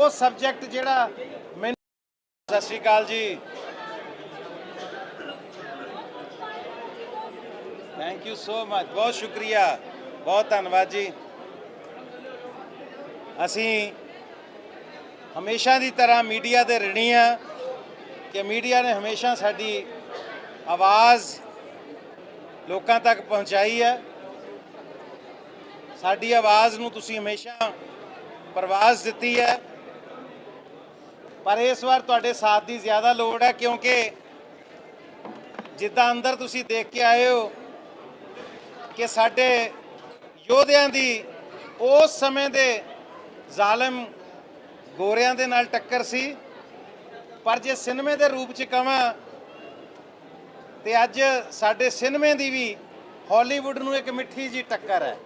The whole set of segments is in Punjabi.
ਉਹ ਸਬਜੈਕਟ ਜਿਹੜਾ ਮੈਨੂੰ ਸਤਿ ਸ਼੍ਰੀ ਅਕਾਲ ਜੀ। ਥੈਂਕ ਯੂ ਸੋ ਮਚ ਬਹੁਤ ਸ਼ੁਕਰੀਆ। ਬਹੁਤ ਧੰਨਵਾਦ ਜੀ। ਅਸੀਂ ਹਮੇਸ਼ਾ ਦੀ ਤਰ੍ਹਾਂ ਮੀਡੀਆ ਦੇ ਰਿਣੀ ਆ ਕਿ ਮੀਡੀਆ ਨੇ ਹਮੇਸ਼ਾ ਸਾਡੀ ਆਵਾਜ਼ ਲੋਕਾਂ ਤੱਕ ਪਹੁੰਚਾਈ ਹੈ ਸਾਡੀ ਆਵਾਜ਼ ਨੂੰ ਤੁਸੀਂ ਹਮੇਸ਼ਾ ਪ੍ਰਵਾਜ਼ ਦਿੱਤੀ ਹੈ ਪਰ ਇਸ ਵਾਰ ਤੁਹਾਡੇ ਸਾਥ ਦੀ ਜ਼ਿਆਦਾ ਲੋੜ ਹੈ ਕਿਉਂਕਿ ਜਿੱਦਾਂ ਅੰਦਰ ਤੁਸੀਂ ਦੇਖ ਕੇ ਆਏ ਹੋ ਕਿ ਸਾਡੇ ਯੋਧਿਆਂ ਦੀ ਉਸ ਸਮੇਂ ਦੇ ਜ਼ਾਲਮ ਗੋਰਿਆਂ ਦੇ ਨਾਲ ਟੱਕਰ ਸੀ, ਪਰ ਜੇ ਸਿਨੇਮੇ ਦੇ ਰੂਪ ਚ ਕਵਾਂ ਤੇ ਅੱਜ ਸਾਡੇ ਸਿਨੇਮੇ ਦੀ ਵੀ ਹਾਲੀਵੁੱਡ ਨੂੰ ਇੱਕ ਮਿੱਠੀ ਜੀ ਟੱਕਰ ਹੈ।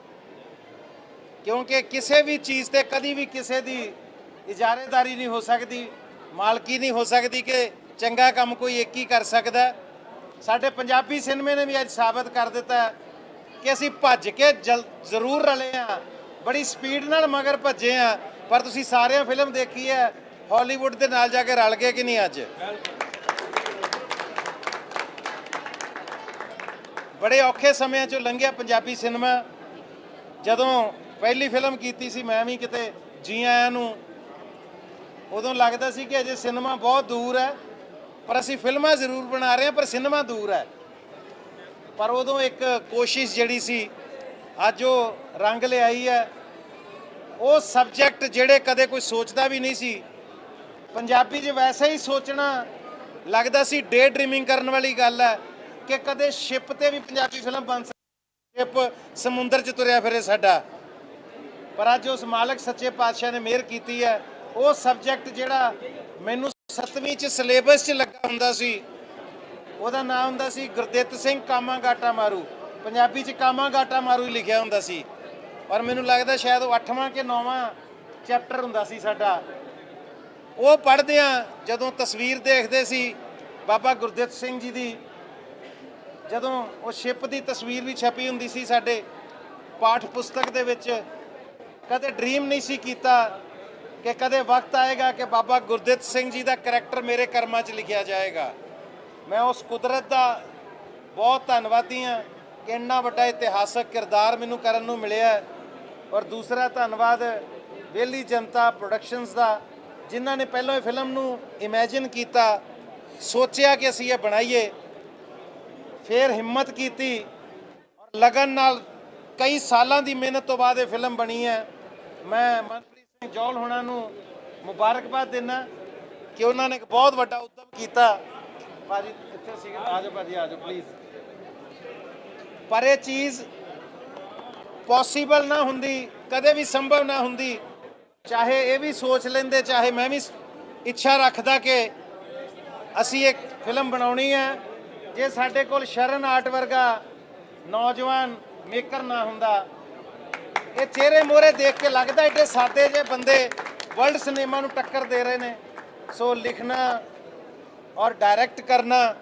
ਕਿਉਂਕਿ ਕਿਸੇ ਵੀ ਚੀਜ਼ ਤੇ ਕਦੀ ਵੀ ਕਿਸੇ ਦੀ ਇਜਾਰੇਦਾਰੀ ਨਹੀਂ ਹੋ ਸਕਦੀ। ਮਾਲਕੀ ਨਹੀਂ ਹੋ ਸਕਦੀ ਕਿ ਚੰਗਾ ਕੰਮ ਕੋਈ ਇੱਕ ਹੀ ਕਰ ਸਕਦਾ। ਸਾਡੇ ਪੰਜਾਬੀ ਸਿਨੇਮੇ ਨੇ ਵੀ ਅੱਜ ਸਾਬਤ ਕਰ ਦਿੱਤਾ ਕਿ ਅਸੀਂ ਭੱਜ ਕੇ ਜਲ- ਜ਼ਰੂਰ ਰਲੇ ਆ ਬੜੀ ਸਪੀਡ ਨਾਲ ਮਗਰ ਭੱਜੇ ਆ ਪਰ ਤੁਸੀਂ ਸਾਰਿਆਂ ਫਿਲਮ ਦੇਖੀ ਹੈ, ਹਾਲੀਵੁੱਡ ਦੇ ਨਾਲ ਜਾ ਕੇ ਰਲ ਗਏ ਕਿ ਨਹੀਂ ਅੱਜ? ਬੜੇ ਔਖੇ ਸਮਿਆਂ ਚੋਂ ਲੰਘਿਆ ਪੰਜਾਬੀ ਸਿਨੇਮਾ। ਜਦੋਂ ਪਹਿਲੀ ਫਿਲਮ ਕੀਤੀ ਸੀ, ਮੈਂ ਵੀ ਕਿਤੇ ਜੀ ਆਇਆਂ ਨੂੰ ਉਦੋਂ ਲੱਗਦਾ ਸੀ ਕਿ ਅਜੇ ਸਿਨੇਮਾ ਬਹੁਤ ਦੂਰ ਹੈ, ਪਰ ਅਸੀਂ ਫਿਲਮਾਂ ਜ਼ਰੂਰ ਬਣਾ ਰਹੇ ਹਾਂ, ਪਰ ਸਿਨੇਮਾ ਦੂਰ ਹੈ। ਪਰ ਉਦੋਂ ਇੱਕ ਕੋਸ਼ਿਸ਼ ਜਿਹੜੀ ਸੀ, ਅੱਜ ਉਹ ਰੰਗ ਲਿਆਈ ਹੈ। ਉਹ ਸਬਜੈਕਟ ਜਿਹੜੇ ਕਦੇ ਕੋਈ ਸੋਚਦਾ ਵੀ ਨਹੀਂ ਸੀ। ਪੰਜਾਬੀ 'ਚ ਵੈਸੇ ਹੀ ਸੋਚਣਾ ਲੱਗਦਾ ਸੀ ਡੇ ਡ੍ਰੀਮਿੰਗ ਕਰਨ ਵਾਲੀ ਗੱਲ ਹੈ ਕਿ ਕਦੇ ਸ਼ਿਪ ਤੇ ਵੀ ਪੰਜਾਬੀ ਫਿਲਮ ਬਣ ਸਕਦੀ ਸ਼ਿਪ ਸਮੁੰਦਰ 'ਚ ਤੁਰਿਆ ਫਿਰੇ ਸਾਡਾ। ਪਰ ਅੱਜ ਉਸ ਮਾਲਕ ਸੱਚੇ ਪਾਤਸ਼ਾਹ ਨੇ ਮਿਹਰ ਕੀਤੀ ਹੈ। ਉਹ ਸਬਜੈਕਟ ਜਿਹੜਾ ਮੈਨੂੰ 7ਵੀਂ 'ਚ ਸਿਲੇਬਸ 'ਚ ਲੱਗਾ ਹੁੰਦਾ ਸੀ, ਉਹਦਾ ਨਾਮ ਹੁੰਦਾ ਸੀ ਗੁਰਦਿੱਤ ਸਿੰਘ ਕਾਮਾ ਗਾਟਾ ਮਾਰੂ। ਪੰਜਾਬੀ 'ਚ ਕਾਮਾ ਗਾਟਾ ਮਾਰੂ ਹੀ ਲਿਖਿਆ ਹੁੰਦਾ ਸੀ। ਔਰ ਮੈਨੂੰ ਲੱਗਦਾ ਸ਼ਾਇਦ ਉਹ 8ਵਾਂ ਕਿ 9ਵਾਂ ਚੈਪਟਰ ਹੁੰਦਾ ਸੀ ਸਾਡਾ। ਉਹ ਪੜ੍ਹਦੇ ਆ ਜਦੋਂ ਤਸਵੀਰ ਦੇਖਦੇ ਸੀ ਬਾਬਾ ਗੁਰਦਿੱਤ ਸਿੰਘ ਜੀ ਦੀ, ਜਦੋਂ ਉਹ ਸ਼ਿਪ ਦੀ ਤਸਵੀਰ ਵੀ ਛਪੀ ਹੁੰਦੀ ਸੀ ਸਾਡੇ ਪਾਠ ਪੁਸਤਕ ਦੇ ਵਿੱਚ, ਕਦੇ ਡ੍ਰੀਮ ਨਹੀਂ ਸੀ ਕੀਤਾ। ਕਿ ਕਦੇ ਵਕਤ ਆਏਗਾ ਕਿ ਬਾਬਾ ਗੁਰਦਿੱਤ ਸਿੰਘ ਜੀ ਦਾ ਕੈਰੈਕਟਰ ਮੇਰੇ ਕਰਮਾਂ 'ਚ ਲਿਖਿਆ ਜਾਏਗਾ। ਮੈਂ ਉਸ ਕੁਦਰਤ ਦਾ ਬਹੁਤ ਧੰਨਵਾਦੀ ਹਾਂ ਕਿ ਇੰਨਾ ਵੱਡਾ ਇਤਿਹਾਸਕ ਕਿਰਦਾਰ ਮੈਨੂੰ ਕਰਨ ਨੂੰ ਮਿਲਿਆ ਔਰ ਦੂਸਰਾ ਧੰਨਵਾਦ ਵੇਲੀ ਜਨਤਾ ਪ੍ਰੋਡਕਸ਼ਨਸ ਦਾ, ਜਿਨ੍ਹਾਂ ਨੇ ਪਹਿਲਾਂ ਇਹ ਫਿਲਮ ਨੂੰ ਇਮੇਜਿਨ ਕੀਤਾ, ਸੋਚਿਆ ਕਿ ਅਸੀਂ ਇਹ ਬਣਾਈਏ, ਫਿਰ ਹਿੰਮਤ ਕੀਤੀ ਔਰ ਲਗਨ ਨਾਲ ਕਈ ਸਾਲਾਂ ਦੀ ਮਿਹਨਤ ਤੋਂ ਬਾਅਦ ਇਹ ਫਿਲਮ ਬਣੀ ਹੈ। ਮੈਂ ਜੌਲ ਹੋਣਾ ਨੂੰ ਮੁਬਾਰਕਬਾਦ ਦਿੰਦਾ ਕਿ ਉਹਨਾਂ ਨੇ ਇੱਕ ਬਹੁਤ ਵੱਡਾ ਉਦਮ ਕੀਤਾ। ਭਾਜੀ, ਇੱਥੇ ਸੀਗੇ, ਆ ਭਾਜੀ, ਆ ਪਲੀਜ਼ ਪਰ ਇਹ ਚੀਜ਼ ਪੋਸੀਬਲ ਨਾ ਹੁੰਦੀ, ਕਦੇ ਵੀ ਸੰਭਵ ਨਾ ਹੁੰਦੀ। ਚਾਹੇ ਇਹ ਵੀ ਸੋਚ ਲੈਂਦੇ, ਚਾਹੇ ਮੈਂ ਵੀ ਇੱਛਾ ਰੱਖਦਾ ਕਿ ਅਸੀਂ ਇੱਕ ਫਿਲਮ ਬਣਾਉਣੀ ਹੈ, ਜੇ ਸਾਡੇ ਕੋਲ ਸ਼ਰਨ ਆਰਟ ਵਰਗਾ ਨੌਜਵਾਨ ਮੇਕਰ ਨਾ ਹੁੰਦਾ ਇਹ ਚਿਹਰੇ ਮੋਰੇ ਦੇਖ ਕੇ ਲੱਗਦਾ ਏਡੇ ਸਾਦੇ ਜੇ ਬੰਦੇ ਵਰਲਡ ਸਿਨੇਮਾ ਨੂੰ ਟੱਕਰ ਦੇ ਰਹੇ ਨੇ। ਸੋ ਲਿਖਣਾ ਔਰ ਡਾਇਰੈਕਟ ਕਰਨਾ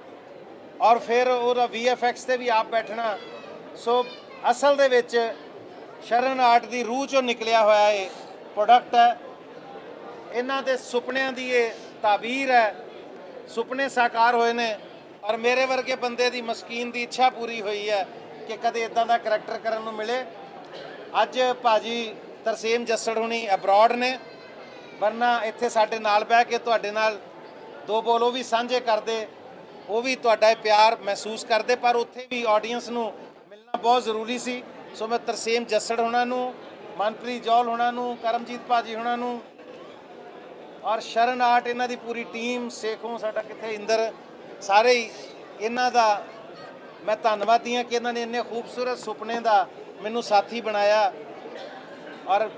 ਔਰ ਫਿਰ ਉਹਦਾ VFX ਤੇ ਵੀ ਆਪ ਬੈਠਣਾ। ਸੋ ਅਸਲ ਦੇ ਵਿੱਚ ਸ਼ਰਨ ਆਰਟ ਦੀ ਰੂਹ ਚੋਂ ਨਿਕਲਿਆ ਹੋਇਆ ਇਹ ਪ੍ਰੋਡਕਟ ਹੈ। ਇਹਨਾਂ ਦੇ ਸੁਪਨਿਆਂ ਦੀ ਇਹ ਤਾਬੀਰ ਹੈ। ਸੁਪਨੇ ਸਾਕਾਰ ਹੋਏ ਨੇ ਔਰ ਮੇਰੇ ਵਰਗੇ ਬੰਦੇ ਦੀ ਮਸਕੀਨ ਦੀ ਇੱਛਾ ਪੂਰੀ ਹੋਈ ਹੈ ਕਿ ਕਦੇ ਇਦਾਂ ਦਾ ਕਰੈਕਟਰ ਕਰਨ ਨੂੰ ਮਿਲੇ। ਅੱਜ ਭਾਜੀ ਤਰਸੇਮ ਜੱਸੜ ਹੁਣੀ ਅਬਰਾਡ ਨੇ, ਵਰਨਾ ਇੱਥੇ ਸਾਡੇ ਨਾਲ ਬਹਿ ਕੇ ਤੁਹਾਡੇ ਨਾਲ ਦੋ ਬੋਲ ਉਹ ਵੀ ਸਾਂਝੇ ਕਰਦੇ, ਉਹ ਵੀ ਤੁਹਾਡਾ ਇਹ ਪਿਆਰ ਮਹਿਸੂਸ ਕਰਦੇ, ਪਰ ਉੱਥੇ ਵੀ ਆਡੀਅנס ਨੂੰ ਮਿਲਣਾ ਬਹੁਤ ਜ਼ਰੂਰੀ ਸੀ। ਸੋ ਮੈਂ ਤਰਸੇਮ ਜੱਸੜ ਹੁਣਾਂ ਨੂੰ, ਮਨਪ੍ਰੀਤ ਜੌਲ ਹੁਣਾਂ ਨੂੰ, ਕਰਮਜੀਤ ਭਾਜੀ ਹੁਣਾਂ ਨੂੰ ਔਰ ਸ਼ਰਨ ਆਰਟ ਇਹਨਾਂ ਦੀ ਪੂਰੀ ਟੀਮ ਸੇਖੋਂ ਸਾਡਾ ਕਿੱਥੇ ਇੰਦਰ, ਸਾਰੇ ਹੀ ਇਹਨਾਂ ਦਾ ਮੈਂ ਧੰਨਵਾਦੀ ਹਾਂ ਕਿ ਇਹਨਾਂ ਨੇ ਇੰਨੇ ਖੂਬਸੂਰਤ ਸੁਪਨੇ ਦਾ ਮੈਨੂੰ ਸਾਥੀ ਬਣਾਇਆ ਔਰ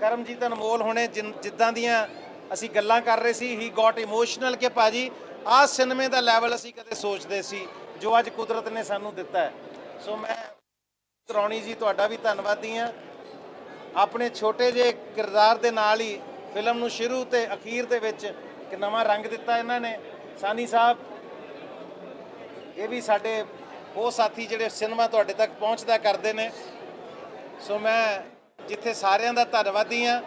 ਕਰਮਜੀਤ ਅਨਮੋਲ ਹੋਣੇ ਜਿਨ- ਜਿੱਦਾਂ ਦੀਆਂ ਅਸੀਂ ਗੱਲਾਂ ਕਰ ਰਹੇ ਸੀ ਹੀ ਗਾਟ ਇਮੋਸ਼ਨਲ ਕਿ ਭਾਜੀ ਆਹ ਸਿਨੇਮੇ ਦਾ ਲੈਵਲ ਅਸੀਂ ਕਦੇ ਸੋਚਦੇ ਸੀ, ਜੋ ਅੱਜ ਕੁਦਰਤ ਨੇ ਸਾਨੂੰ ਦਿੱਤਾ ਹੈ। ਸੋ ਮੈਂ ਕਰੌਣੀ ਜੀ, ਤੁਹਾਡਾ ਵੀ ਧੰਨਵਾਦੀ ਹਾਂ। ਆਪਣੇ ਛੋਟੇ ਜਿਹੇ ਕਿਰਦਾਰ ਦੇ ਨਾਲ ਹੀ ਫਿਲਮ ਨੂੰ ਸ਼ੁਰੂ ਤੇ ਅਖੀਰ ਦੇ ਵਿੱਚ ਇੱਕ ਨਵਾਂ ਰੰਗ ਦਿੱਤਾ ਇਹਨਾਂ ਨੇ। ਸਾਨੀ ਸਾਹਿਬ, ਇਹ ਵੀ ਸਾਡੇ ਉਹ ਸਾਥੀ ਜਿਹੜੇ ਸਿਨੇਮਾ ਤੁਹਾਡੇ ਤੱਕ ਪਹੁੰਚਦਾ ਕਰਦੇ ਨੇ। ਸੋ ਮੈਂ ਜਿੱਥੇ ਸਾਰਿਆਂ ਦਾ ਧੰਨਵਾਦੀ ਹਾਂ।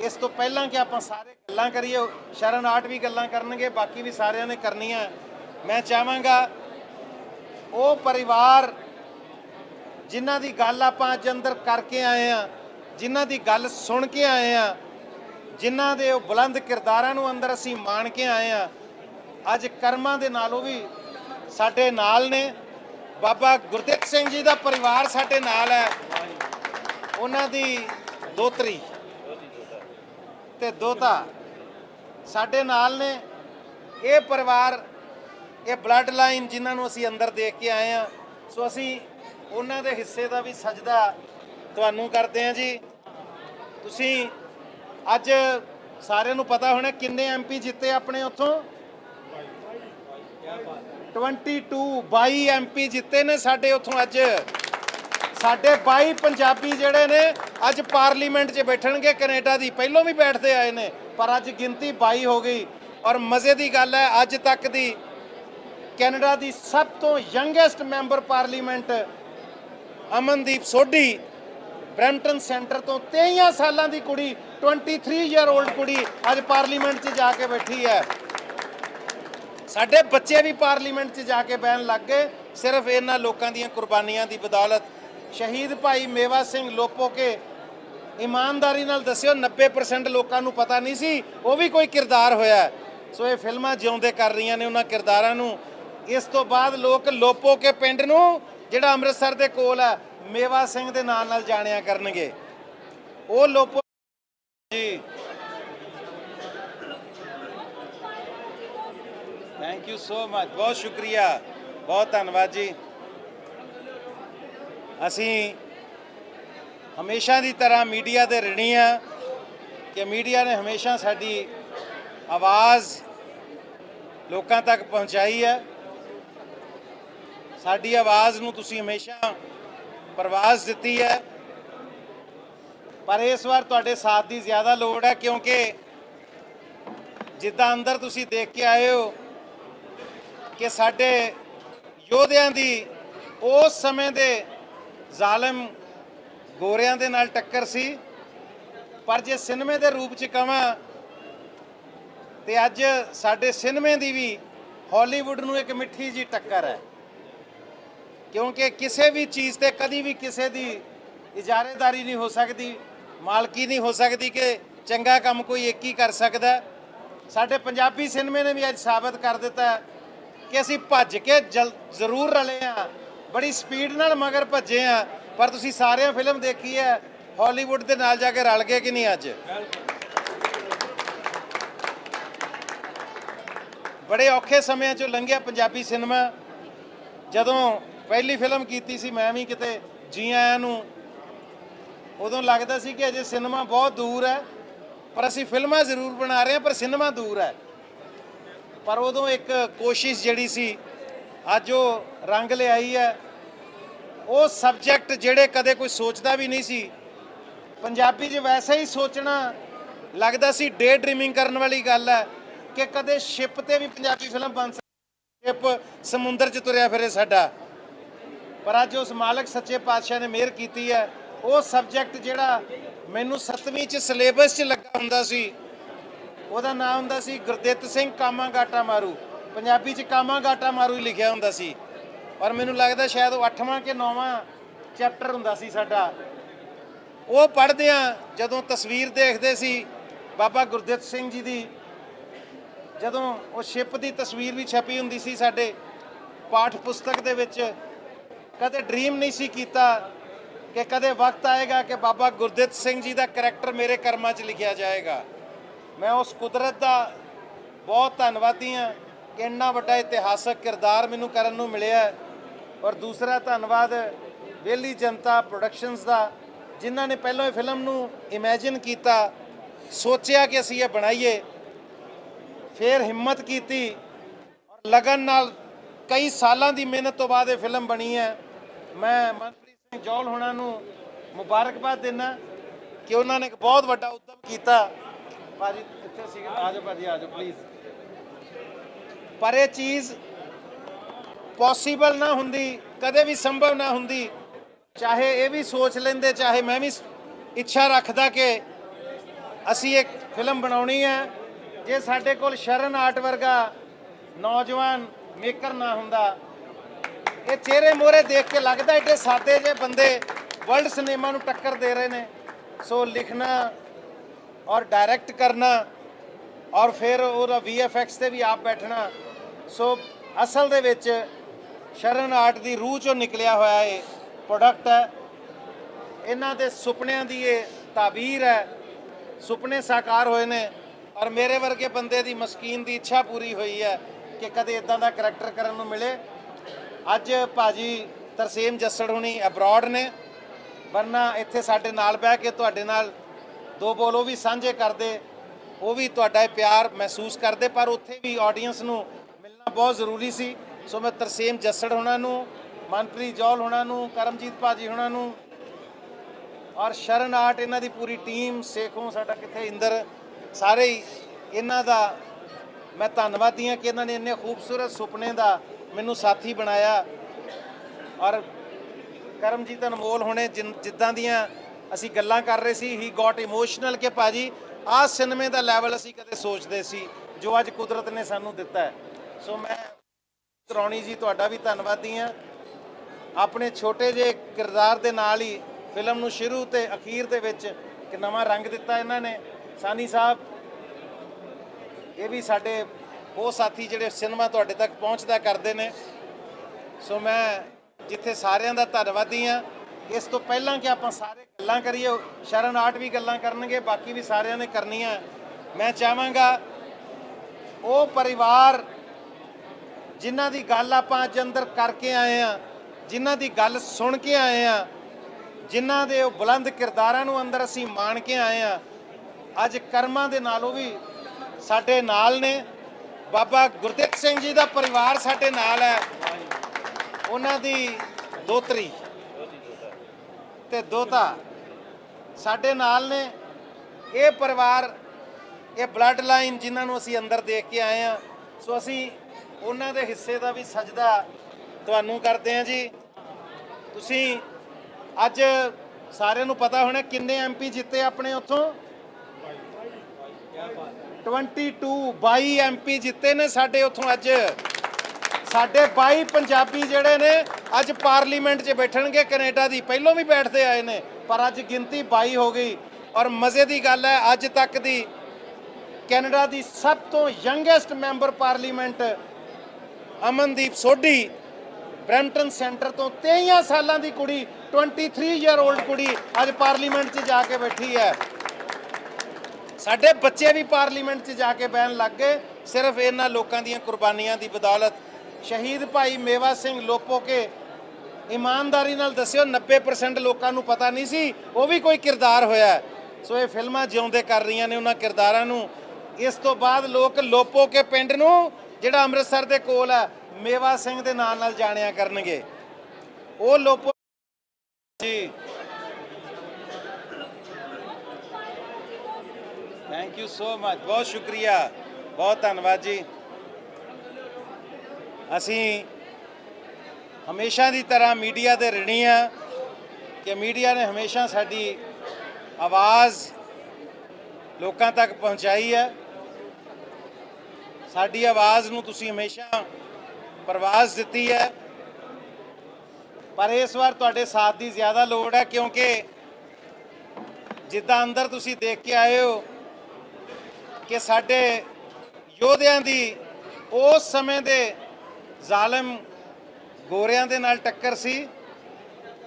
ਇਸ ਤੋਂ ਪਹਿਲਾਂ ਕਿ ਆਪਾਂ ਸਾਰੇ ਗੱਲਾਂ ਕਰੀਏ, ਸ਼ਰਨ ਆਰਟ ਵੀ ਗੱਲਾਂ ਕਰਨਗੇ, ਬਾਕੀ ਵੀ ਸਾਰਿਆਂ ਨੇ ਕਰਨੀਆਂ। ਮੈਂ ਚਾਹਾਂਗਾ ਉਹ ਪਰਿਵਾਰ ਜਿਨ੍ਹਾਂ ਦੀ ਗੱਲ ਆਪਾਂ ਅੱਜ ਅੰਦਰ ਕਰਕੇ ਆਏ ਆ ਜਿਨ੍ਹਾਂ ਦੀ ਗੱਲ ਸੁਣ ਕੇ ਆਏ ਆ ਜਿਨ੍ਹਾਂ ਦੇ ਉਹ ਬੁਲੰਦ ਕਿਰਦਾਰਾਂ ਨੂੰ ਅੰਦਰ ਅਸੀਂ ਮਾਣ ਕੇ ਆਏ ਆ ਅੱਜ ਕਰਮਾਂ ਦੇ ਨਾਲ ਉਹ ਵੀ ਸਾਡੇ ਨਾਲ ਨੇ। ਬਾਬਾ ਗੁਰਦਿੱਤ ਸਿੰਘ ਜੀ ਦਾ ਪਰਿਵਾਰ ਸਾਡੇ ਨਾਲ ਹੈ। ਉਹਨਾਂ ਦੀ ਦੋਤਰੀ ਤੇ ਦੋਤਾ ਸਾਡੇ ਨਾਲ ਨੇ। ਇਹ ਪਰਿਵਾਰ, ਇਹ ਬਲੱਡ ਲਾਈਨ ਜਿਨ੍ਹਾਂ ਨੂੰ ਅਸੀਂ ਅੰਦਰ ਦੇਖ ਕੇ ਆਏ ਆ ਸੋ ਅਸੀਂ ਉਹਨਾਂ ਦੇ ਹਿੱਸੇ ਦਾ ਵੀ ਸਜਦਾ ਤੁਹਾਨੂੰ ਕਰਦੇ ਆ ਜੀ। ਤੁਸੀਂ ਅੱਜ ਸਾਰਿਆਂ ਨੂੰ ਪਤਾ ਹੋਣਾ ਕਿੰਨੇ ਐਮਪੀ ਜਿੱਤੇ ਆਪਣੇ ਉੱਥੋਂ। 22 22 ਐਮਪੀ ਜਿੱਤੇ ਨੇ ਸਾਡੇ ਉੱਥੋਂ ਅੱਜ। ਸਾਡੇ 22 ਪੰਜਾਬੀ ਜਿਹੜੇ ਨੇ ਅੱਜ ਪਾਰਲੀਮੈਂਟ 'ਚ ਬੈਠਣਗੇ ਕੈਨੇਡਾ ਦੀ। ਪਹਿਲੋਂ ਵੀ ਬੈਠਦੇ ਆਏ ਨੇ, ਪਰ ਅੱਜ ਗਿਣਤੀ 22 ਹੋ ਗਈ। ਔਰ ਮਜ਼ੇ ਦੀ ਗੱਲ ਹੈ, ਅੱਜ ਤੱਕ ਦੀ ਕੈਨੇਡਾ ਦੀ ਸਭ ਤੋਂ youngest member parliament Amandeep Sodhi Brampton centre ਤੋਂ 23 ਸਾਲਾਂ ਦੀ ਕੁੜੀ 23 ਈਅਰ 올ਡ ਕੁੜੀ ਅੱਜ ਪਾਰਲੀਮੈਂਟ 'ਚ ਜਾ ਕੇ ਬੈਠੀ ਹੈ। ਸਾਡੇ ਬੱਚੇ ਵੀ ਪਾਰਲੀਮੈਂਟ 'ਚ ਜਾ ਕੇ ਬਹਿਣ ਲੱਗ ਗਏ। ਸਿਰਫ ਇਹਨਾਂ ਲੋਕਾਂ ਦੀਆਂ ਕੁਰਬਾਨੀਆਂ ਦੀ ਬਦੌਲਤ ਸ਼ਹੀਦ ਭਾਈ ਮੇਵਾ ਸਿੰਘ ਲੋਪੋਕੇ ਇਮਾਨਦਾਰੀ ਨਾਲ ਦੱਸਿਓ 90% ਲੋਕਾਂ ਨੂੰ ਪਤਾ ਨਹੀਂ ਸੀ, ਉਹ ਵੀ ਕੋਈ ਕਿਰਦਾਰ ਹੋਇਆ ਸੋ ਇਹ ਫਿਲਮਾਂ ਜਿਉਂਦੇ ਕਰ ਰਹੀਆਂ ਨੇ ਉਹਨਾਂ ਕਿਰਦਾਰਾਂ ਨੂੰ। ਇਸ ਤੋਂ ਬਾਅਦ ਲੋਕ ਲੋਪੋਕੇ ਪਿੰਡ ਨੂੰ, ਜਿਹੜਾ ਅੰਮ੍ਰਿਤਸਰ ਦੇ ਕੋਲ ਹੈ, ਮੇਵਾ ਸਿੰਘ ਦੇ ਨਾਂ ਨਾਲ ਜਾਣਿਆ ਕਰਨਗੇ। ਉਹ ਲੋਪੋ ਜੀ ਥੈਂਕ ਯੂ ਸੋ ਮਚ ਬਹੁਤ ਸ਼ੁਕਰੀਆ। ਬਹੁਤ ਧੰਨਵਾਦ ਜੀ। ਅਸੀਂ ਹਮੇਸ਼ਾ ਦੀ ਤਰ੍ਹਾਂ ਮੀਡੀਆ ਦੇ ਰਣੀ ਆ ਕਿ ਮੀਡੀਆ ਨੇ ਹਮੇਸ਼ਾ ਸਾਡੀ ਆਵਾਜ਼ ਲੋਕਾਂ ਤੱਕ ਪਹੁੰਚਾਈ ਹੈ। ਸਾਡੀ ਆਵਾਜ਼ ਨੂੰ ਤੁਸੀਂ ਹਮੇਸ਼ਾ ਪ੍ਰਵਾਸ ਦਿੱਤੀ ਹੈ। ਪਰ ਇਸ ਵਾਰ ਤੁਹਾਡੇ ਸਾਥ ਦੀ ਜ਼ਿਆਦਾ ਲੋੜ ਹੈ ਕਿਉਂਕਿ ਜਿੱਦਾਂ ਅੰਦਰ ਤੁਸੀਂ ਦੇਖ ਕੇ ਆਏ ਹੋ ਕਿ ਸਾਡੇ ਯੋਧਿਆਂ ਦੀ ਉਸ ਸਮੇਂ ਦੇ ਜ਼ਾਲਮ ਗੋਰਿਆਂ ਦੇ ਨਾਲ ਟੱਕਰ ਸੀ। ਪਰ ਜੇ ਸਿਨੇਮੇ ਦੇ ਰੂਪ ਚ ਕਵਾਂ ਤੇ ਅੱਜ ਸਾਡੇ ਸਿਨੇਮੇ ਦੀ ਵੀ ਹਾਲੀਵੁੱਡ ਨੂੰ ਇੱਕ ਮਿੱਠੀ ਜੀ ਟੱਕਰ ਹੈ। ਕਿਉਂਕਿ ਕਿਸੇ ਵੀ ਚੀਜ਼ ਤੇ ਕਦੀ ਵੀ ਕਿਸੇ ਦੀ ਇਜਾਰੇਦਾਰੀ ਨਹੀਂ ਹੋ ਸਕਦੀ, ਮਾਲਕੀ ਨਹੀਂ ਹੋ ਸਕਦੀ ਕਿ ਚੰਗਾ ਕੰਮ ਕੋਈ ਇੱਕ ਹੀ ਕਰ ਸਕਦਾ। ਸਾਡੇ ਪੰਜਾਬੀ ਸਿਨੇਮੇ ਨੇ ਵੀ ਅੱਜ ਸਾਬਤ ਕਰ ਦਿੱਤਾ। ਕਿ ਅਸੀਂ ਭੱਜ ਕੇ ਜਲ- ਜ਼ਰੂਰ ਰਲੇ ਆ। ਬੜੀ ਸਪੀਡ ਨਾਲ ਮਗਰ ਭੱਜੇ ਆ। ਪਰ ਤੁਸੀਂ ਸਾਰਿਆਂ ਫਿਲਮ ਦੇਖੀ ਹੈ ਹਾਲੀਵੁੱਡ ਦੇ ਨਾਲ ਜਾ ਕੇ ਰਲ ਗਏ ਕਿ ਨਹੀਂ ਅੱਜ? ਬੜੇ ਔਖੇ ਸਮਿਆਂ ਚੋਂ ਲੰਘਿਆ ਪੰਜਾਬੀ ਸਿਨੇਮਾ। ਜਦੋਂ ਪਹਿਲੀ ਫਿਲਮ ਕੀਤੀ ਸੀ ਮੈਂ ਵੀ ਕਿਤੇ ਜੀ ਆਇਆਂ ਨੂੰ, ਉਦੋਂ ਲੱਗਦਾ ਸੀ ਕਿ ਅਜੇ ਸਿਨੇਮਾ ਬਹੁਤ ਦੂਰ ਹੈ ਪਰ ਅਸੀਂ ਫਿਲਮਾਂ ਜ਼ਰੂਰ ਬਣਾ ਰਹੇ ਹਾਂ, ਪਰ ਸਿਨੇਮਾ ਦੂਰ ਹੈ ਪਰ ਉਦੋਂ ਇੱਕ ਕੋਸ਼ਿਸ਼ ਜਿਹੜੀ ਸੀ, ਅੱਜ ਉਹ ਰੰਗ ਲਿਆਈ ਹੈ। ਉਹ ਸਬਜੈਕਟ ਜਿਹੜੇ ਕਦੇ ਕੋਈ ਸੋਚਦਾ ਵੀ ਨਹੀਂ ਸੀ। ਪੰਜਾਬੀ 'ਚ ਵੈਸੇ ਹੀ ਸੋਚਣਾ ਲੱਗਦਾ ਸੀ ਡੇ ਡ੍ਰੀਮਿੰਗ ਕਰਨ ਵਾਲੀ ਗੱਲ ਹੈ ਕਿ ਕਦੇ ਸ਼ਿਪ ਤੇ ਵੀ ਪੰਜਾਬੀ ਫਿਲਮ ਬਣ ਸਕਦੀ ਸ਼ਿਪ ਸਮੁੰਦਰ 'ਚ ਤੁਰਿਆ ਫਿਰੇ ਸਾਡਾ। ਪਰ ਅੱਜ ਉਸ ਮਾਲਕ ਸੱਚੇ ਪਾਤਸ਼ਾਹ ਨੇ ਮਿਹਰ ਕੀਤੀ ਹੈ। ਉਹ ਸਬਜੈਕਟ ਜਿਹੜਾ ਮੈਨੂੰ 7ਵੀਂ 'ਚ ਸਿਲੇਬਸ 'ਚ ਲੱਗਾ ਹੁੰਦਾ ਸੀ। ਉਹਦਾ ਨਾਮ ਹੁੰਦਾ ਸੀ ਗੁਰਦਿੱਤ ਸਿੰਘ ਕਾਮਾ ਗਾਟਾ ਮਾਰੂ। ਪੰਜਾਬੀ 'ਚ ਕਾਮਾ ਗਾਟਾ ਮਾਰੂ ਹੀ ਲਿਖਿਆ ਹੁੰਦਾ ਸੀ। ਔਰ ਮੈਨੂੰ ਲੱਗਦਾ ਸ਼ਾਇਦ ਉਹ 8ਵਾਂ ਕਿ 9ਵਾਂ ਚੈਪਟਰ ਹੁੰਦਾ ਸੀ ਸਾਡਾ। ਉਹ ਪੜ੍ਹਦੇ ਆ ਜਦੋਂ ਤਸਵੀਰ ਦੇਖਦੇ ਸੀ ਬਾਬਾ ਗੁਰਦਿੱਤ ਸਿੰਘ ਜੀ ਦੀ। ਜਦੋਂ ਉਹ ਸ਼ਿਪ ਦੀ ਤਸਵੀਰ ਵੀ ਛਪੀ ਹੁੰਦੀ ਸੀ ਸਾਡੇ ਪਾਠ ਪੁਸਤਕ ਦੇ ਵਿੱਚ। ਕਦੇ ਡ੍ਰੀਮ ਨਹੀਂ ਸੀ ਕੀਤਾ ਕਿ ਕਦੇ ਵਕਤ ਆਏਗਾ ਕਿ ਬਾਬਾ ਗੁਰਦਿੱਤ ਸਿੰਘ ਜੀ ਦਾ ਕੈਰੈਕਟਰ ਮੇਰੇ ਕਰਮਾਂ 'ਚ ਲਿਖਿਆ ਜਾਏਗਾ। ਮੈਂ ਉਸ ਕੁਦਰਤ ਦਾ ਬਹੁਤ ਧੰਨਵਾਦੀ ਹਾਂ ਕਿ ਇੰਨਾ ਵੱਡਾ ਇਤਿਹਾਸਕ ਕਿਰਦਾਰ ਮੈਨੂੰ ਕਰਨ ਨੂੰ ਮਿਲਿਆ ਔਰ ਦੂਸਰਾ ਧੰਨਵਾਦ ਵੇਲੀ ਜਨਤਾ ਪ੍ਰੋਡਕਸ਼ਨਸ ਦਾ, ਜਿਨ੍ਹਾਂ ਨੇ ਪਹਿਲਾਂ ਇਹ ਫਿਲਮ ਨੂੰ ਇਮੇਜਿਨ ਕੀਤਾ, ਸੋਚਿਆ ਕਿ ਅਸੀਂ ਇਹ ਬਣਾਈਏ, ਫਿਰ ਹਿੰਮਤ ਕੀਤੀ। ਔਰ ਲਗਨ ਨਾਲ ਕਈ ਸਾਲਾਂ ਦੀ ਮਿਹਨਤ ਤੋਂ ਬਾਅਦ ਇਹ ਫਿਲਮ ਬਣੀ ਹੈ। ਮੈਂ ਮਨਪ੍ਰੀਤ ਸਿੰਘ ਜੌਲ ਹੋਣਾ ਨੂੰ ਮੁਬਾਰਕਬਾਦ ਦਿੰਦਾ ਕਿ ਉਹਨਾਂ ਨੇ ਇੱਕ ਬਹੁਤ ਵੱਡਾ ਉਦਮ ਕੀਤਾ। ਭਾਜੀ ਇੱਥੇ ਸੀਗੇ? ਆਜੋ ਭਾਜੀ ਆਜੋ ਪਲੀਜ਼ ਪਰ ਇਹ ਚੀਜ਼ ਪੋਸੀਬਲ ਨਾ ਹੁੰਦੀ, ਕਦੇ ਵੀ ਸੰਭਵ ਨਾ ਹੁੰਦੀ। ਚਾਹੇ ਇਹ ਵੀ ਸੋਚ ਲੈਂਦੇ, ਚਾਹੇ ਮੈਂ ਵੀ ਇੱਛਾ ਰੱਖਦਾ ਕਿ ਅਸੀਂ ਇੱਕ ਫਿਲਮ ਬਣਾਉਣੀ ਹੈ, ਜੇ ਸਾਡੇ ਕੋਲ ਸ਼ਰਨ ਆਰਟ ਵਰਗਾ ਨੌਜਵਾਨ ਮੇਕਰ ਨਾ ਹੁੰਦਾ। ਇਹ ਚਿਹਰੇ ਮੋਰੇ ਦੇਖ ਕੇ ਲੱਗਦਾ ਏਡੇ ਸਾਦੇ ਜਿਹੇ ਬੰਦੇ ਵਰਲਡ ਸਿਨੇਮਾ ਨੂੰ ਟੱਕਰ ਦੇ ਰਹੇ ਨੇ। ਸੋ ਲਿਖਣਾ ਔਰ ਡਾਇਰੈਕਟ ਕਰਨਾ ਔਰ ਫਿਰ ਉਹਦਾ VFX ਤੇ ਵੀ ਆਪ ਬੈਠਣਾ। ਸੋ ਅਸਲ ਦੇ ਵਿੱਚ ਸ਼ਰਨ ਆਰਟ ਦੀ ਰੂਹ ਚੋਂ ਨਿਕਲਿਆ ਹੋਇਆ ਇਹ ਪ੍ਰੋਡਕਟ ਹੈ। ਇਹਨਾਂ ਦੇ ਸੁਪਨਿਆਂ ਦੀ ਇਹ ਤਾਬੀਰ ਹੈ। ਸੁਪਨੇ ਸਾਕਾਰ ਹੋਏ ਨੇ ਔਰ ਮੇਰੇ ਵਰਗੇ ਬੰਦੇ ਦੀ ਮਸਕੀਨ ਦੀ ਇੱਛਾ ਪੂਰੀ ਹੋਈ ਹੈ ਕਿ ਕਦੇ ਇਦਾਂ ਦਾ ਕਰੈਕਟਰ ਕਰਨ ਨੂੰ ਮਿਲੇ। ਅੱਜ ਭਾਜੀ ਤਰਸੇਮ ਜੱਸੜ ਹੁਣੀ ਅਬਰਾਡ ਨੇ। ਵਰਨਾ ਇੱਥੇ ਸਾਡੇ ਨਾਲ ਬਹਿ ਕੇ ਤੁਹਾਡੇ ਨਾਲ ਦੋ ਬੋਲ ਉਹ ਵੀ ਸਾਂਝੇ ਕਰਦੇ, ਉਹ ਵੀ ਤੁਹਾਡਾ ਪਿਆਰ ਮਹਿਸੂਸ ਕਰਦੇ, ਪਰ ਉੱਥੇ ਵੀ ਆਡੀਅנס ਨੂੰ ਮਿਲਣਾ ਬਹੁਤ ਜ਼ਰੂਰੀ ਸੀ। ਸੋ ਮੈਂ ਤਰਸੇਮ ਜੱਸੜ ਹੋਣਾ ਨੂੰ, ਮਨਪ੍ਰੀਤ ਜੌਲ ਹੋਣਾ ਨੂੰ, ਕਰਮਜੀਤ ਭਾਜੀ ਹੋਣਾ ਨੂੰ ਔਰ ਸ਼ਰਨ ਆਰਟ ਇਹਨਾਂ ਦੀ ਪੂਰੀ ਟੀਮ ਸੇਖੋਂ ਸਾਡਾ ਕਿੱਥੇ ਇੰਦਰ, ਸਾਰੇ ਹੀ ਇਹਨਾਂ ਦਾ ਮੈਂ ਧੰਨਵਾਦੀ ਹਾਂ ਕਿ ਇਹਨਾਂ ਨੇ ਇੰਨੇ ਖੂਬਸੂਰਤ ਸੁਪਨੇ ਦਾ ਮੈਨੂੰ ਸਾਥੀ ਬਣਾਇਆ। ਔਰ ਕਰਮਜੀਤ ਅਨਮੋਲ ਹੋਣੇ ਜਿਨ- ਜਿੱਦਾਂ ਦੀਆਂ ਅਸੀਂ ਗੱਲਾਂ ਕਰ ਰਹੇ ਸੀ ਹੀ ਗਾਟ ਇਮੋਸ਼ਨਲ ਕਿ ਭਾਜੀ ਆਹ ਸਿਨੇਮੇ ਦਾ ਲੈਵਲ ਅਸੀਂ ਕਦੇ ਸੋਚਦੇ ਸੀ, ਜੋ ਅੱਜ ਕੁਦਰਤ ਨੇ ਸਾਨੂੰ ਦਿੱਤਾ ਹੈ। ਸੋ ਮੈਂ ਤਰੌਣੀ ਜੀ, ਤੁਹਾਡਾ ਵੀ ਧੰਨਵਾਦੀ ਹਾਂ। ਆਪਣੇ ਛੋਟੇ ਜਿਹੇ ਕਿਰਦਾਰ ਦੇ ਨਾਲ ਹੀ ਫਿਲਮ ਨੂੰ ਸ਼ੁਰੂ ਤੇ ਅਖੀਰ ਦੇ ਵਿੱਚ ਇੱਕ ਨਵਾਂ ਰੰਗ ਦਿੱਤਾ ਇਹਨਾਂ ਨੇ। ਸਾਨੀ ਸਾਹਿਬ, ਇਹ ਵੀ ਸਾਡੇ ਉਹ ਸਾਥੀ ਜਿਹੜੇ ਸਿਨੇਮਾ ਤੁਹਾਡੇ ਤੱਕ ਪਹੁੰਚਦਾ ਕਰਦੇ ਨੇ। ਸੋ ਮੈਂ ਜਿੱਥੇ ਸਾਰਿਆਂ ਦਾ ਧੰਨਵਾਦੀ ਹਾਂ। ਇਸ ਤੋਂ ਪਹਿਲਾਂ ਕਿ ਆਪਾਂ ਸਾਰੇ ਗੱਲਾਂ ਕਰੀਏ, ਸ਼ਰਨ ਆਰਟ ਵੀ ਗੱਲਾਂ ਕਰਨਗੇ, ਬਾਕੀ ਵੀ ਸਾਰਿਆਂ ਨੇ ਕਰਨੀਆਂ। ਮੈਂ ਚਾਹਾਂਗਾ ਉਹ ਪਰਿਵਾਰ ਜਿਨ੍ਹਾਂ ਦੀ ਗੱਲ ਆਪਾਂ ਅੱਜ ਅੰਦਰ ਕਰਕੇ ਆਏ ਆ ਜਿਨ੍ਹਾਂ ਦੀ ਗੱਲ ਸੁਣ ਕੇ ਆਏ ਆ ਜਿਨ੍ਹਾਂ ਦੇ ਉਹ ਬੁਲੰਦ ਕਿਰਦਾਰਾਂ ਨੂੰ ਅੰਦਰ ਅਸੀਂ ਮਾਣ ਕੇ ਆਏ ਆ ਅੱਜ ਕਰਮਾਂ ਦੇ ਨਾਲੋਂ ਵੀ ਸਾਡੇ ਨਾਲ ਨੇ। ਬਾਬਾ ਗੁਰਦਿੱਤ ਸਿੰਘ ਜੀ ਦਾ ਪਰਿਵਾਰ ਸਾਡੇ ਨਾਲ ਹੈ। ਉਹਨਾਂ ਦੀ ਦੋਤਰੀ ਤੇ ਦੋਤਾ ਸਾਡੇ ਨਾਲ ਨੇ। ਇਹ ਪਰਿਵਾਰ, ਇਹ ਬਲੱਡ ਲਾਈਨ ਜਿਨ੍ਹਾਂ ਨੂੰ ਅਸੀਂ ਅੰਦਰ ਦੇਖ ਕੇ ਆਏ ਆ ਸੋ ਅਸੀਂ ਉਹਨਾਂ ਦੇ ਹਿੱਸੇ ਦਾ ਵੀ ਸਜਦਾ ਤੁਹਾਨੂੰ ਕਰਦੇ ਆ ਜੀ। ਤੁਸੀਂ ਅੱਜ ਸਾਰਿਆਂ ਨੂੰ ਪਤਾ ਹੋਣਾ ਕਿੰਨੇ ਐਮਪੀ ਜਿੱਤੇ ਆਪਣੇ ਉੱਥੋਂ? 22 22 ਐਮਪੀ ਜਿੱਤੇ ਨੇ ਸਾਡੇ ਉੱਥੋਂ ਅੱਜ। ਸਾਡੇ 22 ਪੰਜਾਬੀ ਜਿਹੜੇ ਨੇ ਅੱਜ ਪਾਰਲੀਮੈਂਟ 'ਚ ਬੈਠਣਗੇ ਕੈਨੇਡਾ ਦੀ। ਪਹਿਲੋਂ ਵੀ ਬੈਠਦੇ ਆਏ ਨੇ, ਪਰ ਅੱਜ ਗਿਣਤੀ 22 ਹੋ ਗਈ। ਔਰ ਮਜ਼ੇ ਦੀ ਗੱਲ ਹੈ, ਅੱਜ ਤੱਕ ਦੀ ਕੈਨੇਡਾ ਦੀ ਸਭ ਤੋਂ youngest member parliament Amandeep Sodhi, Brampton centre ਤੋਂ 23 ਸਾਲਾਂ ਦੀ ਕੁੜੀ 23 ਈਅਰ 올ਡ ਕੁੜੀ ਅੱਜ ਪਾਰਲੀਮੈਂਟ 'ਚ ਜਾ ਕੇ ਬੈਠੀ ਹੈ। ਸਾਡੇ ਬੱਚੇ ਵੀ ਪਾਰਲੀਮੈਂਟ 'ਚ ਜਾ ਕੇ ਬਹਿਣ ਲੱਗ ਗਏ। ਸਿਰਫ ਇਹਨਾਂ ਲੋਕਾਂ ਦੀਆਂ ਕੁਰਬਾਨੀਆਂ ਦੀ ਬਦੌਲਤ ਸ਼ਹੀਦ ਭਾਈ ਮੇਵਾ ਸਿੰਘ ਲੋਪੋਕੇ ਇਮਾਨਦਾਰੀ ਨਾਲ ਦੱਸਿਓ 90% ਲੋਕਾਂ ਨੂੰ ਪਤਾ ਨਹੀਂ ਸੀ, ਉਹ ਵੀ ਕੋਈ ਕਿਰਦਾਰ ਹੋਇਆ ਸੋ ਇਹ ਫਿਲਮਾਂ ਜਿਉਂਦੇ ਕਰ ਰਹੀਆਂ ਨੇ ਉਹਨਾਂ ਕਿਰਦਾਰਾਂ ਨੂੰ। ਇਸ ਤੋਂ ਬਾਅਦ ਲੋਕ ਲੋਪੋ ਕੇ ਪਿੰਡ ਨੂੰ, ਜਿਹੜਾ ਅੰਮ੍ਰਿਤਸਰ ਦੇ ਕੋਲ ਹੈ, ਮੇਵਾ ਸਿੰਘ ਦੇ ਨਾਂ ਨਾਲ ਜਾਣਿਆ ਕਰਨਗੇ। ਉਹ ਲੋਪੋ ਜੀ। ਥੈਂਕ ਯੂ ਸੋ ਮਚ ਬਹੁਤ ਸ਼ੁਕਰੀਆ। ਬਹੁਤ ਧੰਨਵਾਦ ਜੀ। ਅਸੀਂ ਹਮੇਸ਼ਾ ਦੀ ਤਰ੍ਹਾਂ ਮੀਡੀਆ ਦੇ ਰਿਣੀ ਆ ਕਿ ਮੀਡੀਆ ਨੇ ਹਮੇਸ਼ਾ ਸਾਡੀ ਆਵਾਜ਼ ਲੋਕਾਂ ਤੱਕ ਪਹੁੰਚਾਈ ਹੈ ਸਾਡੀ ਆਵਾਜ਼ ਨੂੰ ਤੁਸੀਂ ਹਮੇਸ਼ਾ ਪ੍ਰਵਾਜ਼ ਦਿੱਤੀ ਹੈ ਪਰ ਇਸ ਵਾਰ ਤੁਹਾਡੇ ਸਾਥ ਦੀ ਜ਼ਿਆਦਾ ਲੋੜ ਹੈ ਕਿਉਂਕਿ ਜਿੱਦਾਂ ਅੰਦਰ ਤੁਸੀਂ ਦੇਖ ਕੇ ਆਏ ਹੋ ਕਿ ਸਾਡੇ ਯੋਧਿਆਂ ਦੀ ਉਸ ਸਮੇਂ ਦੇ ਜ਼ਾਲਮ ਗੋਰਿਆਂ ਦੇ ਨਾਲ ਟੱਕਰ ਸੀ।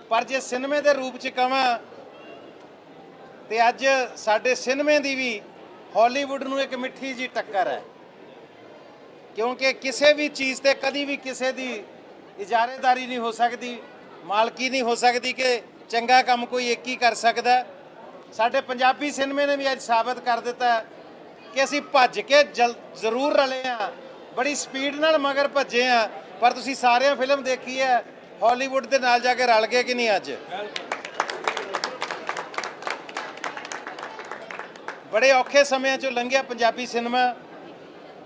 ਪਰ ਜੇ ਸਿਨੇਮੇ ਦੇ ਰੂਪ ਚ ਕਵਾਂ ਤੇ ਅੱਜ ਸਾਡੇ ਸਿਨੇਮੇ ਦੀ ਵੀ ਹਾਲੀਵੁੱਡ ਨੂੰ ਇੱਕ ਮਿੱਠੀ ਜੀ ਟੱਕਰ ਹੈ। ਕਿਉਂਕਿ ਕਿਸੇ ਵੀ ਚੀਜ਼ ਤੇ ਕਦੀ ਵੀ ਕਿਸੇ ਦੀ ਇਜਾਰੇਦਾਰੀ ਨਹੀਂ ਹੋ ਸਕਦੀ, ਮਾਲਕੀ ਨਹੀਂ ਹੋ ਸਕਦੀ ਕਿ ਚੰਗਾ ਕੰਮ ਕੋਈ ਇੱਕ ਹੀ ਕਰ ਸਕਦਾ। ਸਾਡੇ ਪੰਜਾਬੀ ਸਿਨੇਮੇ ਨੇ ਵੀ ਅੱਜ ਸਾਬਤ ਕਰ ਦਿੱਤਾ ਕਿ ਅਸੀਂ ਭੱਜ ਕੇ ਜਲ- ਜ਼ਰੂਰ ਰਲੇ ਆ ਬੜੀ ਸਪੀਡ ਨਾਲ ਮਗਰ ਭੱਜੇ ਆ ਪਰ ਤੁਸੀਂ ਸਾਰਿਆਂ ਫਿਲਮ ਦੇਖੀ ਹੈ, ਹਾਲੀਵੁੱਡ ਦੇ ਨਾਲ ਜਾ ਕੇ ਰਲ ਗਏ ਕਿ ਨਹੀਂ ਅੱਜ? ਬੜੇ ਔਖੇ ਸਮਿਆਂ ਚੋਂ ਲੰਘਿਆ ਪੰਜਾਬੀ ਸਿਨੇਮਾ।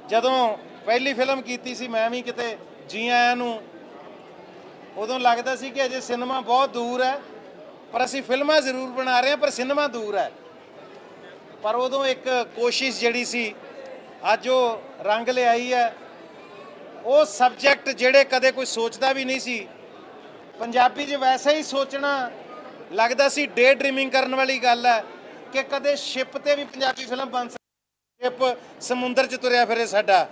ਜਦੋਂ ਪਹਿਲੀ ਫਿਲਮ ਕੀਤੀ ਸੀ, ਮੈਂ ਵੀ ਕਿਤੇ ਜੀ ਆਇਆਂ ਨੂੰ, ਉਦੋਂ ਲੱਗਦਾ ਸੀ ਕਿ ਅਜੇ ਸਿਨੇਮਾ ਬਹੁਤ ਦੂਰ ਹੈ। ਪਰ ਅਸੀਂ ਫਿਲਮਾਂ ਜ਼ਰੂਰ ਬਣਾ ਰਹੇ ਹਾਂ, ਪਰ ਸਿਨੇਮਾ ਦੂਰ ਹੈ। ਪਰ ਉਦੋਂ ਇੱਕ ਕੋਸ਼ਿਸ਼ ਜਿਹੜੀ ਸੀ, ਅੱਜ ਉਹ ਰੰਗ ਲਿਆਈ ਹੈ। ਉਹ ਸਬਜੈਕਟ ਜਿਹੜੇ ਕਦੇ ਕੋਈ ਸੋਚਦਾ ਵੀ ਨਹੀਂ ਸੀ। ਪੰਜਾਬੀ 'ਚ ਵੈਸੇ ਹੀ ਸੋਚਣਾ ਲੱਗਦਾ ਸੀ ਡੇ ਡ੍ਰੀਮਿੰਗ ਕਰਨ ਵਾਲੀ ਗੱਲ ਹੈ ਕਿ ਕਦੇ ਸ਼ਿਪ ਤੇ ਵੀ ਪੰਜਾਬੀ ਫਿਲਮ ਬਣ ਸਕਦੀ ਸ਼ਿਪ ਸਮੁੰਦਰ 'ਚ ਤੁਰਿਆ ਫਿਰੇ ਸਾਡਾ।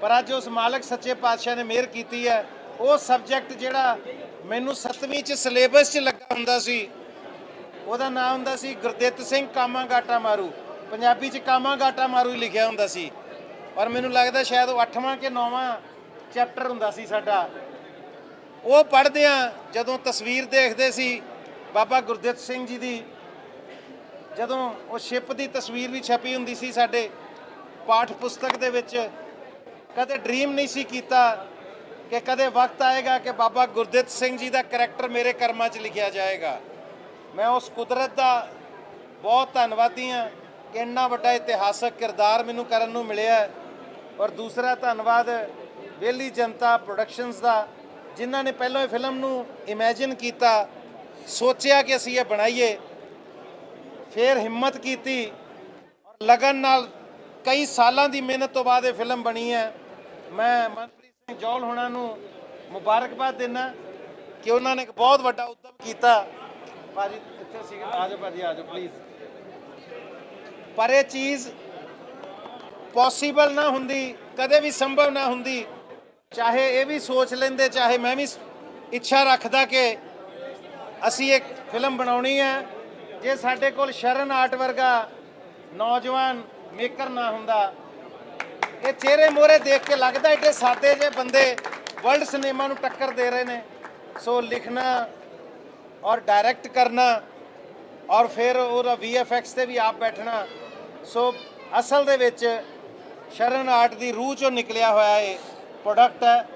ਪਰ ਅੱਜ ਉਸ ਮਾਲਕ ਸੱਚੇ ਪਾਤਸ਼ਾਹ ਨੇ ਮਿਹਰ ਕੀਤੀ ਹੈ। ਉਹ ਸਬਜੈਕਟ ਜਿਹੜਾ ਮੈਨੂੰ 7ਵੀਂ 'ਚ ਸਿਲੇਬਸ 'ਚ ਲੱਗਾ ਹੁੰਦਾ ਸੀ, ਉਹਦਾ ਨਾਮ ਹੁੰਦਾ ਸੀ ਗੁਰਦਿੱਤ ਸਿੰਘ ਕਾਮਾ ਗਾਟਾ ਮਾਰੂ। ਪੰਜਾਬੀ 'ਚ ਕਾਮਾ ਗਾਟਾ ਮਾਰੂ ਹੀ ਲਿਖਿਆ ਹੁੰਦਾ ਸੀ। ਔਰ ਮੈਨੂੰ ਲੱਗਦਾ ਸ਼ਾਇਦ ਉਹ 8ਵਾਂ ਕਿ 9ਵਾਂ ਚੈਪਟਰ ਹੁੰਦਾ ਸੀ ਸਾਡਾ। ਉਹ ਪੜ੍ਹਦੇ ਆ ਜਦੋਂ ਤਸਵੀਰ ਦੇਖਦੇ ਸੀ ਬਾਬਾ ਗੁਰਦਿੱਤ ਸਿੰਘ ਜੀ ਦੀ। ਜਦੋਂ ਉਹ ਸ਼ਿਪ ਦੀ ਤਸਵੀਰ ਵੀ ਛਪੀ ਹੁੰਦੀ ਸੀ ਸਾਡੇ ਪਾਠ ਪੁਸਤਕ ਦੇ ਵਿੱਚ। ਕਦੇ ਡ੍ਰੀਮ ਨਹੀਂ ਸੀ ਕੀਤਾ ਕਿ ਕਦੇ ਵਕਤ ਆਏਗਾ ਕਿ ਬਾਬਾ ਗੁਰਦਿੱਤ ਸਿੰਘ ਜੀ ਦਾ ਕੈਰੈਕਟਰ ਮੇਰੇ ਕਰਮਾਂ 'ਚ ਲਿਖਿਆ ਜਾਏਗਾ। ਮੈਂ ਉਸ ਕੁਦਰਤ ਦਾ ਬਹੁਤ ਧੰਨਵਾਦੀ ਹਾਂ ਕਿ ਇੰਨਾ ਵੱਡਾ ਇਤਿਹਾਸਕ ਕਿਰਦਾਰ ਮੈਨੂੰ ਕਰਨ ਨੂੰ ਮਿਲਿਆ। ਔਰ ਦੂਸਰਾ ਧੰਨਵਾਦ ਵੇਲੀ ਜਨਤਾ ਪ੍ਰੋਡਕਸ਼ਨਸ ਦਾ, ਜਿਨ੍ਹਾਂ ਨੇ ਪਹਿਲਾਂ ਇਹ ਫਿਲਮ ਨੂੰ ਇਮੇਜਿਨ ਕੀਤਾ, ਸੋਚਿਆ ਕਿ ਅਸੀਂ ਇਹ ਬਣਾਈਏ, ਫਿਰ ਹਿੰਮਤ ਕੀਤੀ ਔਰ ਲਗਨ ਨਾਲ ਕਈ ਸਾਲਾਂ ਦੀ ਮਿਹਨਤ ਤੋਂ ਬਾਅਦ ਇਹ ਫਿਲਮ ਬਣੀ ਹੈ। ਮੈਂ ਮਨਪ੍ਰੀਤ ਸਿੰਘ ਜੌਲ ਹੋਣਾ ਨੂੰ ਮੁਬਾਰਕਬਾਦ ਦਿੰਦਾ ਕਿ ਉਹਨਾਂ ਨੇ ਇੱਕ ਬਹੁਤ ਵੱਡਾ ਉਦਮ ਕੀਤਾ। ਭਾਜੀ, ਇੱਥੇ ਸੀਗੇ ਆਜੋ ਭਾਜੀ ਆਜੋ ਪਲੀਜ਼ ਪਰ ਇਹ ਚੀਜ਼ ਪੋਸੀਬਲ ਨਾ ਹੁੰਦੀ, ਕਦੇ ਵੀ ਸੰਭਵ ਨਾ ਹੁੰਦੀ। ਚਾਹੇ ਇਹ ਵੀ ਸੋਚ ਲੈਂਦੇ, ਚਾਹੇ ਮੈਂ ਵੀ ਇੱਛਾ ਰੱਖਦਾ ਕਿ ਅਸੀਂ ਇੱਕ ਫਿਲਮ ਬਣਾਉਣੀ ਹੈ, ਜੇ ਸਾਡੇ ਕੋਲ ਸ਼ਰਨ ਆਰਟ ਵਰਗਾ ਨੌਜਵਾਨ ਮੇਕਰ ਨਾ ਹੁੰਦਾ। ਇਹ ਚਿਹਰੇ ਮੋਰੇ ਦੇਖ ਕੇ ਲੱਗਦਾ ਏਡੇ ਸਾਦੇ ਜਿਹੇ ਬੰਦੇ ਵਰਲਡ ਸਿਨੇਮਾ ਨੂੰ ਟੱਕਰ ਦੇ ਰਹੇ ਨੇ। ਸੋ ਲਿਖਣਾ ਔਰ ਡਾਇਰੈਕਟ ਕਰਨਾ ਔਰ ਫਿਰ ਉਹਦਾ VFX ਤੇ ਵੀ ਆਪ ਬੈਠਣਾ। ਸੋ ਅਸਲ ਦੇ ਵਿੱਚ ਸ਼ਰਨ ਆਰਟ ਦੀ ਰੂਹ ਚੋਂ ਨਿਕਲਿਆ ਹੋਇਆ ਇਹ ਪ੍ਰੋਡਕਟ ਹੈ।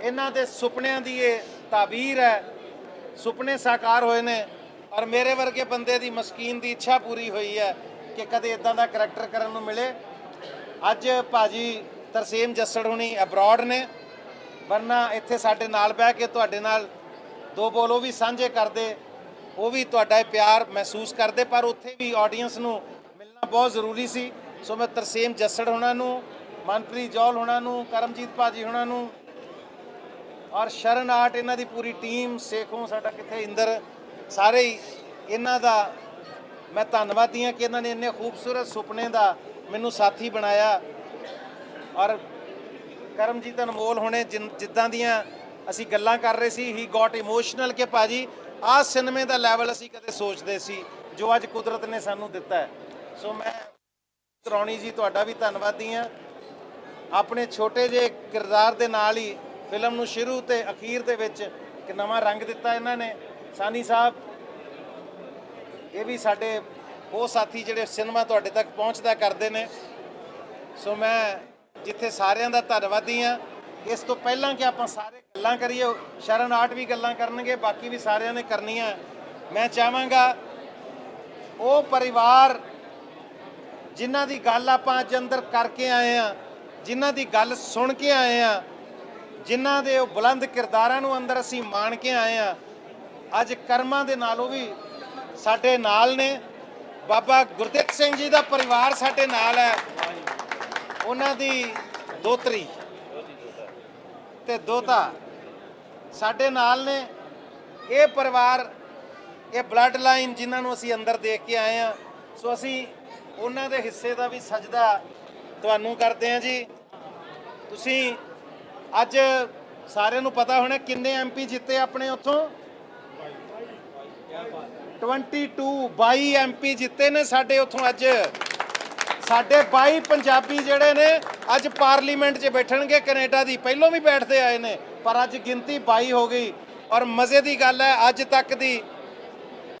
ਇਹਨਾਂ ਦੇ ਸੁਪਨਿਆਂ ਦੀ ਇਹ ਤਾਬੀਰ ਹੈ। ਸੁਪਨੇ ਸਾਕਾਰ ਹੋਏ ਨੇ ਔਰ ਮੇਰੇ ਵਰਗੇ ਬੰਦੇ ਦੀ ਮਸਕੀਨ ਦੀ ਇੱਛਾ ਪੂਰੀ ਹੋਈ ਹੈ ਕਿ ਕਦੇ ਇਦਾਂ ਦਾ ਕਰੈਕਟਰ ਕਰਨ ਨੂੰ ਮਿਲੇ। ਅੱਜ ਭਾਜੀ ਤਰਸੇਮ ਜੱਸੜ ਹੁਣੀ ਅਬਰਾਡ ਨੇ। ਵਰਨਾ ਇੱਥੇ ਸਾਡੇ ਨਾਲ ਬਹਿ ਕੇ ਤੁਹਾਡੇ ਨਾਲ ਦੋ ਬੋਲ ਉਹ ਵੀ ਸਾਂਝੇ ਕਰਦੇ, ਉਹ ਵੀ ਤੁਹਾਡਾ ਇਹ ਪਿਆਰ ਮਹਿਸੂਸ ਕਰਦੇ, ਪਰ ਉੱਥੇ ਵੀ ਆਡੀਅנס ਨੂੰ ਮਿਲਣਾ ਬਹੁਤ ਜ਼ਰੂਰੀ ਸੀ। ਸੋ ਮੈਂ ਤਰਸੇਮ ਜੱਸੜ ਹੋਣਾ ਨੂੰ, ਮਨਪ੍ਰੀਤ ਜੌਲ ਹੋਣਾ ਨੂੰ, ਕਰਮਜੀਤ ਭਾਜੀ ਹੋਣਾ ਨੂੰ ਔਰ ਸ਼ਰਨ ਆਰਟ ਇਹਨਾਂ ਦੀ ਪੂਰੀ ਟੀਮ, ਸੇਖੋਂ ਸਾਡਾ ਕਿੱਥੇ ਇੰਦਰ, ਸਾਰੇ ਹੀ ਇਹਨਾਂ ਦਾ ਮੈਂ ਧੰਨਵਾਦੀ ਹਾਂ ਕਿ ਇਹਨਾਂ ਨੇ ਇੰਨੇ ਖੂਬਸੂਰਤ ਸੁਪਨੇ ਦਾ ਮੈਨੂੰ ਸਾਥੀ ਬਣਾਇਆ ਔਰ ਕਰਮਜੀਤ ਅਨਮੋਲ ਹੋਣੇ ਜਿਨ- ਜਿੱਦਾਂ ਦੀਆਂ ਅਸੀਂ ਗੱਲਾਂ ਕਰ ਰਹੇ ਸੀ ਹੀ ਗਾਟ ਇਮੋਸ਼ਨਲ ਕਿ ਭਾਜੀ ਆਹ ਸਿਨੇਮੇ ਦਾ ਲੈਵਲ ਅਸੀਂ ਕਦੇ ਸੋਚਦੇ ਸੀ, ਜੋ ਅੱਜ ਕੁਦਰਤ ਨੇ ਸਾਨੂੰ ਦਿੱਤਾ ਸੋ ਮੈਂ ਤਰੌਣੀ ਜੀ, ਤੁਹਾਡਾ ਵੀ ਧੰਨਵਾਦੀ ਹਾਂ ਆਪਣੇ ਛੋਟੇ ਜਿਹੇ ਕਿਰਦਾਰ ਦੇ ਨਾਲ ਹੀ ਫਿਲਮ ਨੂੰ ਸ਼ੁਰੂ ਤੇ ਅਖੀਰ ਦੇ ਵਿੱਚ ਇੱਕ ਨਵਾਂ ਰੰਗ ਦਿੱਤਾ ਇਹਨਾਂ ਨੇ। ਸਾਨੀ ਸਾਹਿਬ, ਇਹ ਵੀ ਸਾਡੇ ਉਹ ਸਾਥੀ ਜਿਹੜੇ ਸਿਨੇਮਾ ਤੁਹਾਡੇ ਤੱਕ ਪਹੁੰਚਦਾ ਕਰਦੇ ਨੇ। ਸੋ ਮੈਂ ਜਿੱਥੇ ਸਾਰਿਆਂ ਦਾ ਧੰਨਵਾਦੀ ਹਾਂ ਇਸ ਤੋਂ ਪਹਿਲਾਂ ਕਿ ਆਪਾਂ ਸਾਰੇ ਗੱਲਾਂ ਕਰੀਏ ਸ਼ਰਨ ਆਟ ਵੀ ਗੱਲਾਂ ਕਰਨਗੇ, ਬਾਕੀ ਵੀ ਸਾਰਿਆਂ ਨੇ ਕਰਨੀਆਂ। ਮੈਂ ਚਾਹਾਂਗਾ ਉਹ ਪਰਿਵਾਰ ਜਿਨ੍ਹਾਂ ਦੀ ਗੱਲ ਆਪਾਂ ਅੱਜ ਅੰਦਰ ਕਰਕੇ ਆਏ ਆ ਜਿਨ੍ਹਾਂ ਦੀ ਗੱਲ ਸੁਣ ਕੇ ਆਏ ਆ ਜਿਨ੍ਹਾਂ ਦੇ ਉਹ ਬੁਲੰਦ ਕਿਰਦਾਰਾਂ ਨੂੰ ਅੰਦਰ ਅਸੀਂ ਮਾਣ ਕੇ ਆਏ ਆ ਅੱਜ ਕਰਮਾਂ ਦੇ ਨਾਲ ਉਹ ਵੀ ਸਾਡੇ ਨਾਲ ਨੇ। ਬਾਬਾ ਗੁਰਦਿੱਤ ਸਿੰਘ ਜੀ ਦਾ ਪਰਿਵਾਰ ਸਾਡੇ ਨਾਲ ਹੈ। ਉਹਨਾਂ ਦੀ ਦੋਤਰੀ ਤੇ ਦੋਤਾ ਸਾਡੇ ਨਾਲ ਨੇ। ਇਹ ਪਰਿਵਾਰ, ਇਹ ਬਲੱਡ ਲਾਈਨ ਜਿਨ੍ਹਾਂ ਨੂੰ ਅਸੀਂ ਅੰਦਰ ਦੇਖ ਕੇ ਆਏ ਆ ਸੋ ਅਸੀਂ ਉਹਨਾਂ ਦੇ ਹਿੱਸੇ ਦਾ ਵੀ ਸਜਦਾ ਤੁਹਾਨੂੰ ਕਰਦੇ ਆ ਜੀ। ਤੁਸੀਂ ਅੱਜ ਸਾਰਿਆਂ ਨੂੰ ਪਤਾ ਹੋਣਾ ਕਿੰਨੇ ਐਮਪੀ ਜਿੱਤੇ ਆਪਣੇ ਉੱਥੋਂ? 22 22 ਐਮਪੀ ਜਿੱਤੇ ਨੇ ਸਾਡੇ ਉੱਥੋਂ ਅੱਜ। ਸਾਡੇ 22 ਪੰਜਾਬੀ ਜਿਹੜੇ ਨੇ ਅੱਜ ਪਾਰਲੀਮੈਂਟ 'ਚ ਬੈਠਣਗੇ ਕੈਨੇਡਾ ਦੀ। ਪਹਿਲੋਂ ਵੀ ਬੈਠਦੇ ਆਏ ਨੇ, ਪਰ ਅੱਜ ਗਿਣਤੀ 22 ਹੋ ਗਈ। ਔਰ ਮਜ਼ੇ ਦੀ ਗੱਲ ਹੈ, ਅੱਜ ਤੱਕ ਦੀ